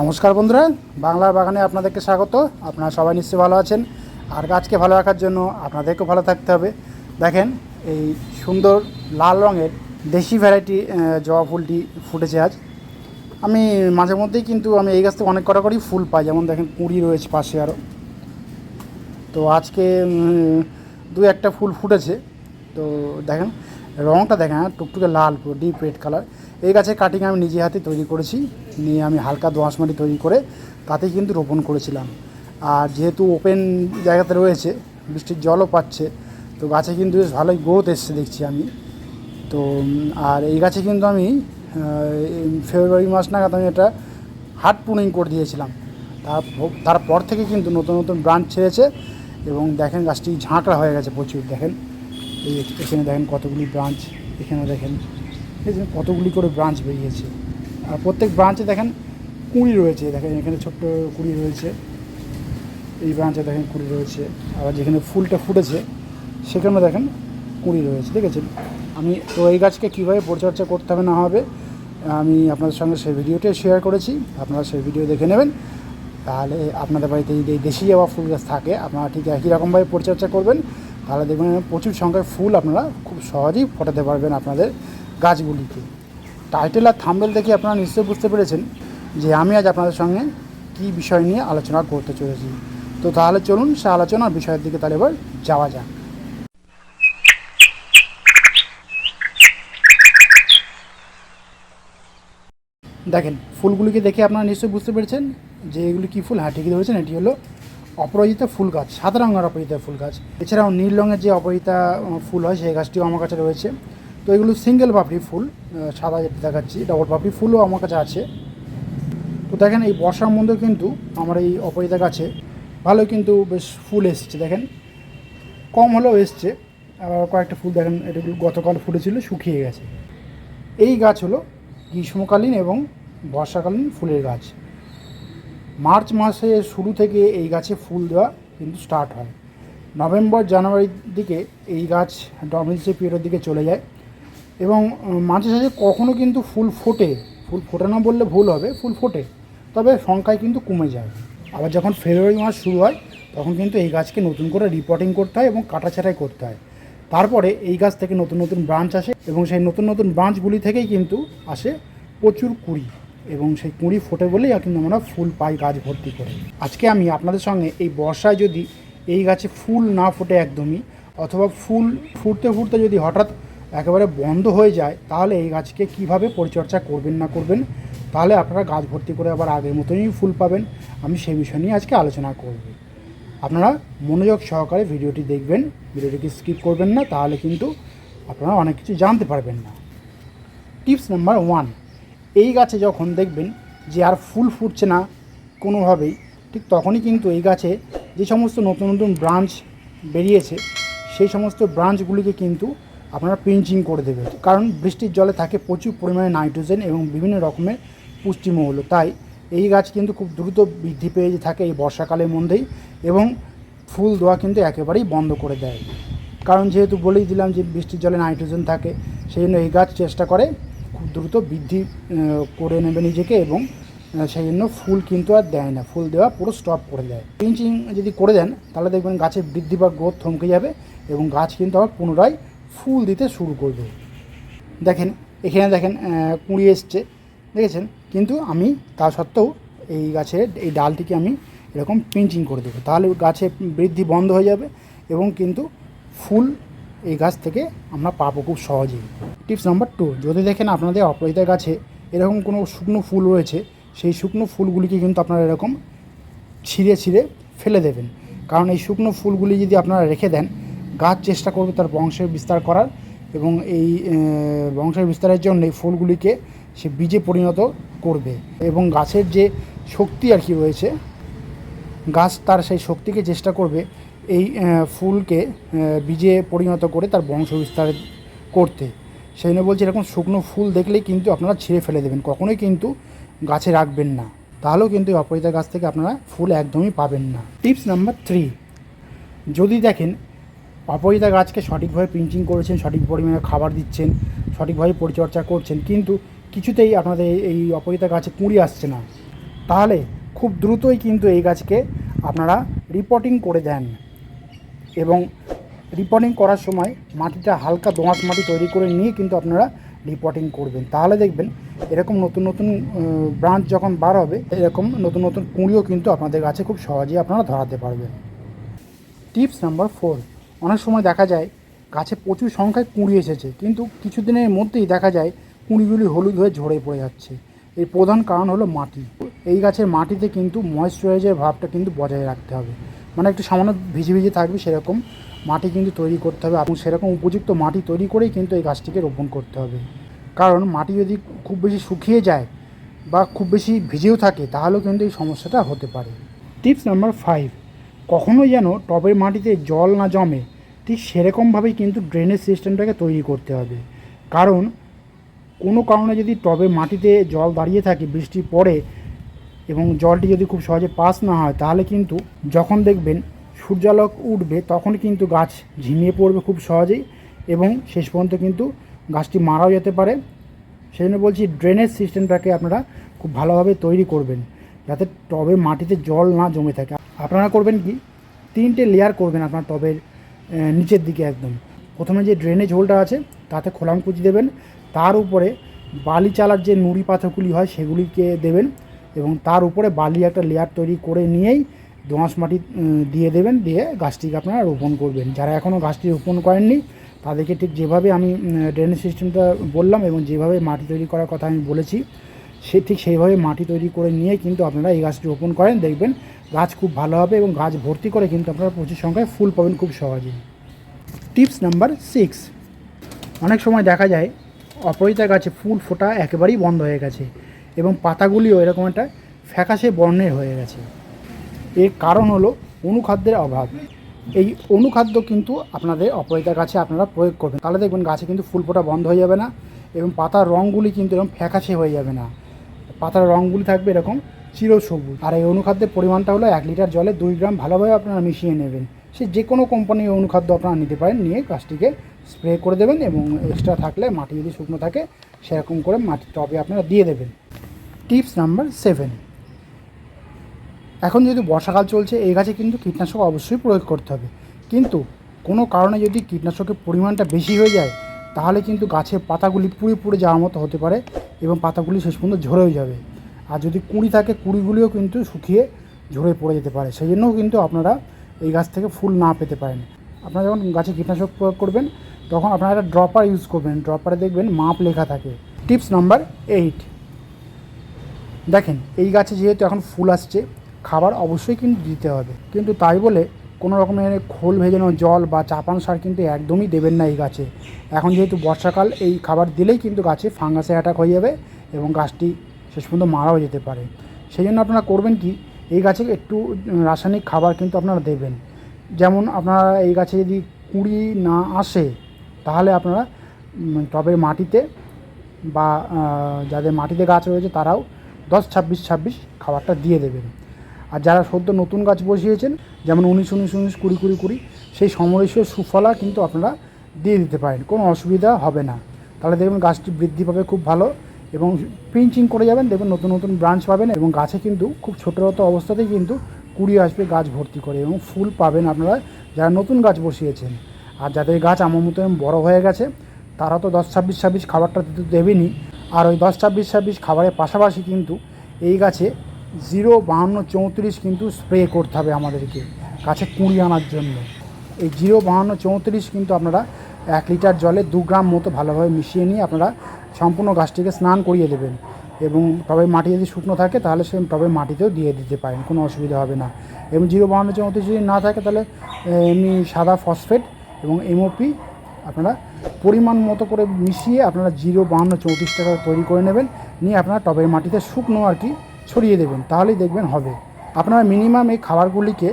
নমস্কার বন্ধুরা বাংলার বাগানে আপনাদেরকে স্বাগত। আপনারা সবাই নিশ্চয়ই ভালো আছেন। আর গাছকে ভালো রাখার জন্য আপনাদেরকেও ভালো থাকতে হবে। দেখেন এই সুন্দর লাল রঙের দেশি ভ্যারাইটি জবা ফুলটি ফুটেছে আজ। আমি মাঝে মধ্যেই কিন্তু আমি এই গাছ থেকে অনেক কটা করেই ফুল পাই। যেমন দেখেন কুড়ি রয়েছে পাশে আরও তো আজকে দু একটা ফুল ফুটেছে। তো দেখেন রঙটা দেখেন হ্যাঁ, টুকটুকে লাল পুরো ডিপ রেড কালার এই গাছের কাটিং আমি নিজে হাতে তৈরি করেছি। নিয়ে আমি হালকা দোঁয়াশ মাটি তৈরি করে তাতেই কিন্তু রোপণ করেছিলাম। আর যেহেতু ওপেন জায়গাতে রয়েছে, বৃষ্টির জলও পাচ্ছে, তো গাছে কিন্তু বেশ ভালোই গ্রোথ এসছে দেখছি আমি। তো, আর এই গাছে কিন্তু আমি ফেব্রুয়ারি মাস নাগাদ আমি এটা হার্ড প্রুনিং করে দিয়েছিলাম। তার তারপর থেকে কিন্তু নতুন নতুন ব্রাঞ্চ ছেড়েছে এবং দেখেন গাছটি ঝাঁকড়া হয়ে গেছে প্রচুর, দেখেন। এই এখানে দেখেন কতগুলি ব্রাঞ্চ এখানে দেখেন। কতগুলি করে ব্রাঞ্চ বেরিয়েছে। আর প্রত্যেক ব্রাঞ্চে দেখেন কুঁড়ি রয়েছে, দেখেন এখানে ছোট্ট কুঁড়ি রয়েছে। এই ব্রাঞ্চে দেখেন কুঁড়ি রয়েছে, আবার যেখানে ফুলটা ফুটেছে, সেখানে দেখেন কুঁড়ি রয়েছে দেখেছেন আমি তো এই গাছকে কীভাবে পরিচর্যা করতে হবে না হবে, আমি আপনাদের সঙ্গে সেই ভিডিওটাই শেয়ার করেছি। আপনারা সেই ভিডিও দেখে নেবেন। তাহলে আপনাদের বাড়িতে যদি দেশি যাওয়া ফুল গাছ থাকে, আপনারা ঠিক একই রকমভাবে পরিচর্যা করবেন। তাহলে দেখবেন প্রচুর সংখ্যায় ফুল আপনারা খুব সহজেই ফোটাতে পারবেন আপনাদের গাছগুলিকে টাইটেল আর থাম্বেল দেখে আপনারা নিশ্চয়ই বুঝতে পেরেছেন যে আমি আজ আপনাদের সঙ্গে কী বিষয় নিয়ে আলোচনা করতে চলেছি। তো তাহলে চলুন সে আলোচনার বিষয়ের দিকে তাহলে এবার যাওয়া যাক। দেখেন, ফুলগুলিকে দেখে আপনারা নিশ্চয়ই বুঝতে পেরেছেন যে এগুলি কী ফুল? হ্যাঁ ঠিকই ধরেছেন, এটি হলো অপরাজিতা ফুল গাছ সাদা রঙের অপরাজিতা ফুল গাছ। এছাড়াও নীল রঙের যে অপরাজিতা ফুল হয়, সেই গাছটিও আমার কাছে রয়েছে। তো এগুলো সিঙ্গেল পাপড়ি ফুল সাদা যেটা দেখাচ্ছি ডবল পাপড়ি ফুলও আমার কাছে আছে। তো দেখেন এই বর্ষার মধ্যে কিন্তু আমার এই অপরাজিতা গাছে ভালো কিন্তু বেশ ফুল এসেছে, দেখেন। কম হলেও এসছে, আবার কয়েকটা ফুল দেখেন এটাগুলো গতকাল ফুটেছিল শুকিয়ে গেছে। এই গাছ হলো গ্রীষ্মকালীন এবং বর্ষাকালীন ফুলের গাছ। মার্চ মাসে শুরু থেকে এই গাছে ফুল দেওয়া কিন্তু স্টার্ট হয়। নভেম্বর জানুয়ারির দিকে এই গাছ ডমিলসে পিরিয়ডের দিকে চলে যায়। এবং মাঝে সাঝে কখনও কিন্তু ফুল ফোটে। ফুল ফোটে না বললে ভুল হবে, ফুল ফোটে। তবে সংখ্যায় কিন্তু কমে যায়। আবার যখন ফেব্রুয়ারি মাস শুরু হয়, তখন কিন্তু এই গাছকে নতুন করে রিপোর্টিং করতে হয় এবং কাটাছাটাই করতে হয়। তারপরে এই গাছ থেকে নতুন নতুন ব্রাঞ্চ আসে এবং সেই নতুন নতুন ব্রাঞ্চগুলি থেকেই কিন্তু আসে প্রচুর কুড়ি। এবং সেই কুঁড়ি ফোটে বলেই কিন্তু আমরা ফুল পাই গাছ ভর্তি করে। আজকে আমি আপনাদের সঙ্গে এই বর্ষায় যদি এই গাছে ফুল না ফোটে একদমই, অথবা ফুল ফুটতে ফুটতে যদি হঠাৎ একেবারে বন্ধ হয়ে যায়, তাহলে এই গাছকে কীভাবে পরিচর্যা করবেন না করবেন, তাহলে আপনারা গাছ ভর্তি করে আবার আগের মতনই ফুল পাবেন, আমি সেই বিষয় নিয়ে আজকে আলোচনা করব। আপনারা মনোযোগ সহকারে ভিডিওটি দেখবেন, ভিডিওটিকে স্কিপ করবেন না, তাহলে কিন্তু আপনারা অনেক কিছু জানতে পারবেন না। টিপস নাম্বার ওয়ান, এই গাছে যখন দেখবেন যে আর ফুল ফুটছে না কোনোভাবেই, ঠিক তখনই কিন্তু এই গাছে যে সমস্ত নতুন নতুন ব্রাঞ্চ বেরিয়েছে, সেই সমস্ত ব্রাঞ্চগুলিকে কিন্তু আপনারা পিঞ্চিং করে দেবে। কারণ বৃষ্টির জলে থাকে প্রচুর পরিমাণে নাইট্রোজেন এবং বিভিন্ন রকমের পুষ্টিমৌল। তাই এই গাছ কিন্তু খুব দ্রুত বৃদ্ধি পেয়ে থাকে এই বর্ষাকালের মধ্যেই এবং ফুল দেওয়া কিন্তু একেবারেই বন্ধ করে দেয়। কারণ যেহেতু বলেই দিলাম যে বৃষ্টির জলে নাইট্রোজেন থাকে সেই জন্য এই গাছ চেষ্টা করে খুব দ্রুত বৃদ্ধি করে নেবে নিজেকে এবং সেই জন্য ফুল কিন্তু আর দেয় না। ফুল দেওয়া পুরো স্টপ করে দেয়। পিঞ্চিং যদি করে দেন, তাহলে দেখবেন গাছের বৃদ্ধি বা গ্রোথ থমকে যাবে এবং গাছ কিন্তু আবার পুনরায় ফুল দিতে শুরু করবে দেখেন, এখানে দেখেন কুঁড়ি এসছে, দেখেছেন? কিন্তু আমি তা সত্ত্বেও এই গাছের, এই ডালটিকে আমি এরকম পিঞ্চিং করে দেবো। তাহলে গাছে বৃদ্ধি বন্ধ হয়ে যাবে এবং কিন্তু ফুল এই গাছ থেকে আমরা পাবো খুব সহজেই। টিপস নাম্বার টু, যদি দেখেন আপনাদের অপরাজিতা গাছে এরকম কোনো শুকনো ফুল রয়েছে, সেই শুকনো ফুলগুলিকে কিন্তু আপনারা এরকম ছিঁড়ে ছিঁড়ে ফেলে দেবেন। কারণ এই শুকনো ফুলগুলি যদি আপনারা রেখে দেন গাছ চেষ্টা করবে তার বংশের বিস্তার করার এবং এই বংশের বিস্তারের জন্য ফুলগুলিকে সে বীজে পরিণত করবে এবং গাছের যে শক্তি আর কি রয়েছে, গাছ তার সেই শক্তিকে চেষ্টা করবে এই ফুলকে বীজে পরিণত করে তার বংশ বিস্তার করতে। সেই জন্য বলছি এরকম শুকনো ফুল দেখলেই কিন্তু আপনারা ছিঁড়ে ফেলে দেবেন, কখনোই কিন্তু গাছে রাখবেন না। তাহলেও কিন্তু অপরিতা গাছ থেকে আপনারা ফুল একদমই পাবেন না। টিপস নাম্বার থ্রি, যদি দেখেন অপরিতা গাছকে সঠিকভাবে পিঞ্চিং করেছেন, সঠিক পরিমাণে খাবার দিচ্ছেন, সঠিকভাবে পরিচর্যা করছেন, কিন্তু কিছুতেই আপনাদের এই অপরিতা গাছে কুঁড়ি আসছে না। তাহলে খুব দ্রুতই কিন্তু এই গাছকে আপনারা রিপোর্টিং করে দেন এবং রিপোর্টিং করার সময় মাটিটা হালকা দোঁয়াশ মাটি তৈরি করে নিয়ে কিন্তু আপনারা রিপোর্টিং করবেন। তাহলে দেখবেন এরকম নতুন নতুন ব্রাঞ্চ যখন বার হবে, এরকম নতুন নতুন কুঁড়িও কিন্তু আপনাদের গাছে খুব সহজেই আপনারা ধরাতে পারবেন। টিপস নাম্বার ফোর অনেক সময় দেখা যায় গাছে প্রচুর সংখ্যায় কুঁড়ি এসেছে, কিন্তু কিছুদিনের মধ্যেই দেখা যায় কুঁড়িগুলি হলুদ হয়ে ঝরে পড়ে যাচ্ছে। এর প্রধান কারণ হলো মাটি। এই গাছের মাটিতে কিন্তু ময়েশ্চারাইজার ভাবটা কিন্তু বজায় রাখতে হবে। মানে একটু সামান্য ভিজে ভিজে থাকবে সেরকম মাটি কিন্তু তৈরি করতে হবে এবং সেরকম উপযুক্ত মাটি তৈরি করেই কিন্তু এই গাছটিকে রোপণ করতে হবে। কারণ মাটি যদি খুব বেশি শুকিয়ে যায় বা খুব বেশি ভিজেও থাকে তাহলেও কিন্তু এই সমস্যাটা হতে পারে। টিপস নাম্বার ফাইভ কখনো যেন টবের মাটিতে জল না জমে, ঠিক সেরকমভাবেই কিন্তু ড্রেনেজ সিস্টেমটাকে তৈরি করতে হবে। কারণ, কোনো কারণে যদি টবে মাটিতে জল দাঁড়িয়ে থাকে, বৃষ্টি পড়ে এবং জলটি যদি খুব সহজে পাস না হয়, তাহলে কিন্তু যখন দেখবেন সূর্যালোক উঠবে, তখন কিন্তু গাছ ঝিমিয়ে পড়বে খুব সহজেই এবং শেষ পর্যন্ত কিন্তু গাছটি মারাও যেতে পারে। সেই জন্য বলছি ড্রেনেজ সিস্টেমটাকে আপনারা খুব ভালোভাবে তৈরি করবেন, যাতে টবে মাটিতে জল না জমে থাকে। আপনারা করবেন কি? তিনটে লেয়ার করবেন আপনার টবের নিচের দিকে একদম। প্রথমে যে ড্রেনেজ হোলটা আছে, তাতে খোলামকুচি দেবেন। তার উপরে বালি চালার যে নুড়ি পাথরগুলি হয়, সেগুলিকে দেবেন এবং তার উপরে বালি একটা লেয়ার তৈরি করে নিয়েই দোঁয়াশ মাটি দিয়ে দেবেন। দিয়ে গাছটিকে আপনারা রোপণ করবেন। যারা এখনও গাছটি রোপণ করেননি, তাদেরকে ঠিক যেভাবে আমি ড্রেনেজ সিস্টেমটা বললাম এবং যেভাবে মাটি তৈরি করার কথা আমি বলেছি, সে ঠিক সেইভাবে মাটি তৈরি করে নিয়ে কিন্তু আপনারা এই গাছটি রোপণ করেন। দেখবেন গাছ খুব ভালো হবে এবং গাছ ভর্তি করে কিন্তু আপনারা প্রচুর সংখ্যায় ফুল পাবেন খুব সহজেই। Tips number six. অনেক সময় দেখা যায় অপরিতা গাছে ফুল ফোটা একেবারেই বন্ধ হয়ে গেছে এবং পাতাগুলিও এরকম একটা ফ্যাকাশে বর্ণের হয়ে গেছে। এর কারণ হলো অনুখাদ্যের অভাব। এই অনুখাদ্য কিন্তু আপনাদের অপরিতা গাছে আপনারা প্রয়োগ করবেন। তাহলে দেখবেন গাছে কিন্তু ফুল ফোটা বন্ধ হয়ে যাবে না এবং পাতার রঙগুলি কিন্তু এরকম ফ্যাকাশে হয়ে যাবে না। পাতার রঙগুলি থাকবে এরকম চিরসবুজ আর এই অনুখাদ্যের পরিমাণটা হলো এক লিটার জলে দুই গ্রাম ভালোভাবে আপনারা মিশিয়ে নেবেন। সে যে কোনো কোম্পানির অনুখাদ্য আপনারা নিতে পারেন, নিয়ে গাছটিকে স্প্রে করে দেবেন এবং এক্সট্রা থাকলে মাটি যদি শুকনো থাকে, সেরকম করে মাটির টবে আপনারা দিয়ে দেবেন। টিপস নাম্বার সেভেন এখন যেহেতু বর্ষাকাল চলছে, এই গাছে কিন্তু কীটনাশক অবশ্যই প্রয়োগ করতে হবে। কিন্তু কোনো কারণে যদি কীটনাশকের পরিমাণটা বেশি হয়ে যায়, তাহলে কিন্তু গাছের পাতাগুলি পুড়ে পুড়ে যাওয়ার মতো হতে পারে এবং পাতাগুলি শেষ পর্যন্ত ঝরেও যাবে। আর যদি কুঁড়ি থাকে, কুঁড়িগুলিও কিন্তু শুকিয়ে ঝরে পড়ে যেতে পারে। সেই জন্যও কিন্তু আপনারা এই গাছ থেকে ফুল না পেতে পারেন। আপনারা যখন গাছে কীটনাশক প্রয়োগ করবেন, তখন আপনারা একটা ড্রপার ইউজ করবেন। ড্রপারে দেখবেন মাপ লেখা থাকে। টিপস নাম্বার এইট দেখেন, এই গাছে যেহেতু এখন ফুল আসছে, খাবার অবশ্যই কিন্তু দিতে হবে। কিন্তু তাই বলে কোনো রকমের খোল ভেজানো জল বা চাপান সার কিন্তু একদমই দেবেন না এই গাছে। এখন যেহেতু বর্ষাকাল, এই খাবার দিলেই কিন্তু গাছে ফাঙ্গাসে অ্যাটাক হয়ে যাবে এবং গাছটি শেষ পর্যন্ত মারাও যেতে পারে। সেই জন্য আপনারা করবেন কি, এই গাছে একটু রাসায়নিক খাবার কিন্তু আপনারা দেবেন। যেমন আপনারা এই গাছে যদি কুঁড়ি না আসে, তাহলে আপনারা টবের মাটিতে বা যাদের মাটিতে গাছ রয়েছে তারাও দশ, ছাব্বিশ ছাব্বিশ খাবারটা দিয়ে দেবেন। আর যারা সদ্য নতুন গাছ বসিয়েছেন, যেমন উনিশ উনিশ উনিশ, কুড়ি কুড়ি কুড়ি, সেই সমরেশীয় সুফলা কিন্তু আপনারা দিয়ে দিতে পারেন, কোনো অসুবিধা হবে না। তাহলে দেখবেন গাছটি বৃদ্ধি পাবে খুব ভালো। এবং পিঞ্চিং করে যাবেন, দেখবেন নতুন নতুন ব্রাঞ্চ পাবেন এবং গাছে কিন্তু খুব ছোটো ছোটো অবস্থাতেই কিন্তু কুড়ি আসবে গাছ ভর্তি করে এবং ফুল পাবেন আপনারা যারা নতুন গাছ বসিয়েছেন। আর যাদের গাছ আমার মতন বড় হয়ে গেছে, তারা তো দশ ছাব্বিশ ছাব্বিশ খাবারটা দিতে দেবেনই। আর ওই দশ ছাব্বিশ ছাব্বিশ খাবারের পাশাপাশি কিন্তু এই গাছে জিরো বাহান্ন চৌত্রিশ কিন্তু স্প্রে করতে হবে আমাদেরকে গাছে কুঁড়ি আনার জন্য। এই জিরো বাহান্ন চৌত্রিশ কিন্তু আপনারা এক লিটার জলে দু গ্রাম মতো ভালোভাবে মিশিয়ে নিয়ে আপনারা সম্পূর্ণ গাছটিকে স্নান করিয়ে দেবেন এবং টবে মাটি যদি শুকনো থাকে তাহলে সে টবে মাটিতেও দিয়ে দিতে পারেন, কোনো অসুবিধা হবে না। এবং জিরো বাহান্ন চৌত্রিশ যদি না থাকে তাহলে এমনি সাদা ফসফেট এবং এমওপি আপনারা পরিমাণ মতো করে মিশিয়ে আপনারা জিরো বাহান্ন চৌত্রিশ টাকা তৈরি করে নেবেন, নিয়ে আপনারা টবের মাটিতে শুকনো আর কি ছড়িয়ে দেবেন, তাহলেই দেখবেন হবে। আপনারা মিনিমাম এই খাবারগুলিকে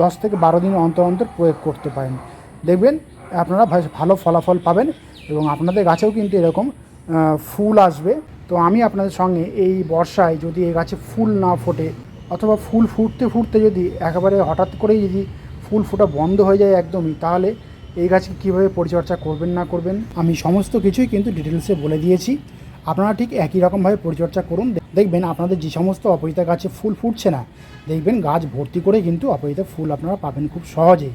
দশ থেকে বারো দিন অন্তর অন্তর প্রয়োগ করতে পারেন। দেখবেন আপনারা ভালো ফলাফল পাবেন এবং আপনাদের গাছেও কিন্তু এরকম ফুল আসবে। তো আমি আপনাদের সঙ্গে এই বর্ষায় যদি এই গাছে ফুল না ফোটে, অথবা ফুল ফুটতে ফুটতে যদি একেবারে হঠাৎ করেই যদি ফুল ফোটা বন্ধ হয়ে যায় একদমই, তাহলে এই গাছকে কীভাবে পরিচর্যা করবেন না করবেন, আমি সমস্ত কিছুই কিন্তু ডিটেলসে বলে দিয়েছি। আপনারা ঠিক একই রকমভাবে পরিচর্যা করুন। দেখবেন আপনাদের যে সমস্ত অপরাজিতা গাছে ফুল ফুটছে না, দেখবেন গাছ ভর্তি করে কিন্তু অপরাজিতা ফুল আপনারা পাবেন খুব সহজেই।